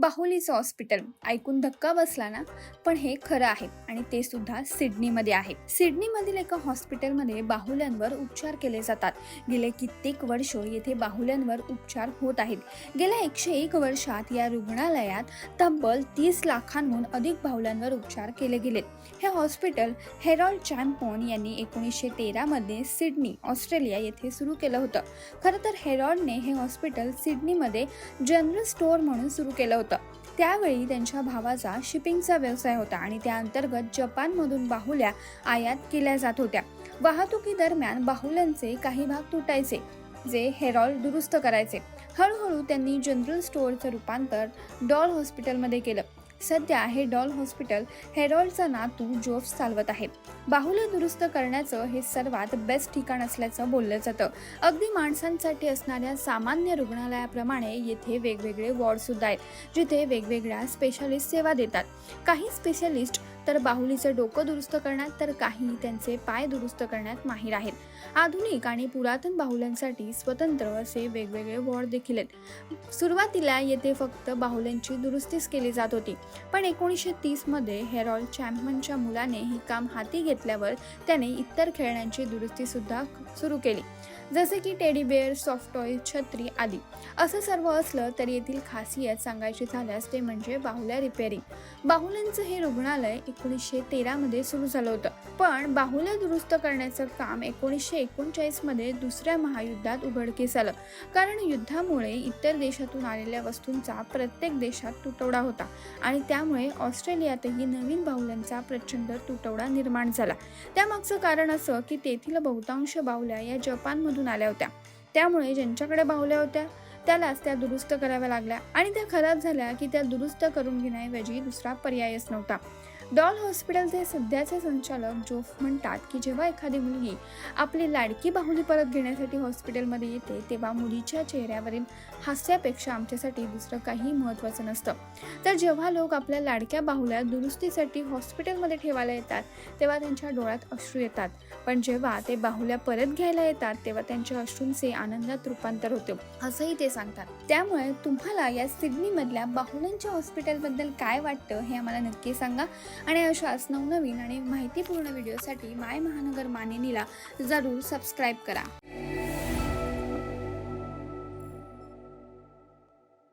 बाहुलीचं hospital ऐकून धक्का बसला ना? पण हे खरं आहे आणि ते सुद्धा सिडनीमध्ये आहे. सिडनीमधील एका हॉस्पिटलमध्ये बाहुल्यांवर उपचार केले जातात. गेले कित्येक वर्ष येथे बाहुल्यांवर उपचार होत आहेत. गेल्या एकशे एक वर्षात या रुग्णालयात तब्बल तीस लाखांहून अधिक बाहुल्यांवर उपचार केले गेलेत हे हॉस्पिटल हेरॉल्ड चॅम्पोन यांनी एकोणीसशे तेरामध्ये सिडनी ऑस्ट्रेलिया येथे सुरू केलं होतं. खरं तर हेरॉल्डने हे हॉस्पिटल सिडनीमध्ये जनरल स्टोअर म्हणून सुरू केलं होतं. त्यावेळी त्यांच्या भावाचा शिपिंगचा व्यवसाय होता आणि त्या अंतर्गत जपानमधून बाहुल्या आयात केल्या जात होत्या. वाहतुकीदरम्यान बाहुल्यांचे काही भाग तुटायचे. जे हेरॉल दुरुस्त करायचे. हळूहळू त्यांनी जनरल स्टोअरचं रूपांतर डॉल हॉस्पिटलमध्ये केलं. सध्या हे डॉल हॉस्पिटल हेरॉल्डचा नातू जोफ चालवत आहे. बाहुलं दुरुस्त करण्याचं हे सर्वात बेस्ट ठिकाण असल्याचं बोललं जातं. अगदी माणसांसाठी असणाऱ्या सामान्य रुग्णालयाप्रमाणे येथे वेगवेगळे वॉर्डसुद्धा आहेत जिथे वेगवेगळ्या स्पेशालिस्ट सेवा देतात. काही स्पेशालिस्ट तर बाहुलीचं डोकं दुरुस्त करण्यात तर काही त्यांचे पाय दुरुस्त करण्यात माहीर आहेत. आधुनिक आणि पुरातन बाहुल्यांसाठी स्वतंत्र असे वेगवेगळे वॉर्ड देखील आहेत. सुरुवातीला येथे फक्त बाहुल्यांची दुरुस्तीच केली जात होती. पण एकोणीसशे तीसमध्ये हेरॉल्ड चॅम्पमनच्या मुलाने हे काम हाती घेतल्यावर त्याने इतर खेळण्यांची दुरुस्तीसुद्धा सुरू केली. जसे की टेडी बेअर सॉफ्ट टॉय छत्री आदी. असं सर्व असलं तरी येथील खासियत सांगायची झाल्यास ते म्हणजे बाहुल्या रिपेअरिंग. बाहुल्यांचं हे रुग्णालय एकोणीसशे तेरामध्ये सुरू झालं होतं. पण बाहुल्या दुरुस्त करण्याचं काम एकोणीसशे एकोणचाळीसमध्ये दुसऱ्या महायुद्धात उघडकीस आलं. कारण युद्धामुळे इतर देशातून आलेल्या वस्तूंचा प्रत्येक देशात तुटवडा होता आणि त्यामुळे ऑस्ट्रेलियातही नवीन बाहुल्यांचा प्रचंड तुटवडा निर्माण झाला. त्यामागचं कारण असं की तेथील बहुतांश बाहुल्या या जपानमधून आल्या होत्या. त्यामुळे ज्यांच्याकडे बाहुल्या होत्या त्यालाच त्या दुरुस्त कराव्या लागल्या आणि त्या खराब झाल्या की त्या दुरुस्त करून घेण्याऐवजी दुसरा पर्यायच नव्हता. डॉल हॉस्पिटलचे सध्याचे संचालक जोफ म्हणतात की जेव्हा एखादी मुलगी आपली लाडकी बाहुली परत घेण्यासाठी हॉस्पिटलमध्ये येते तेव्हा मुलीच्या चेहऱ्यावरील हास्यापेक्षा आमच्यासाठी दुसरं काही महत्त्वाचं नसतं. तर जेव्हा लोक आपल्या लाडक्या बाहुल्या दुरुस्तीसाठी हॉस्पिटलमध्ये ठेवायला येतात तेव्हा त्यांच्या डोळ्यात अश्रू येतात. पण जेव्हा ते बाहुल्या परत घ्यायला येतात तेव्हा त्यांच्या अश्रूंचे आनंदात रूपांतर होते असंही ते सांगतात. त्यामुळे तुम्हाला या सिडनीमधल्या बाहुल्यांच्या हॉस्पिटलबद्दल काय वाटतं हे आम्हाला नक्की सांगा. आणि अशाच नवनवीन आणि माहितीपूर्ण व्हिडिओसाठी माय महानगर मानिनीला जरूर सबस्क्राईब करा.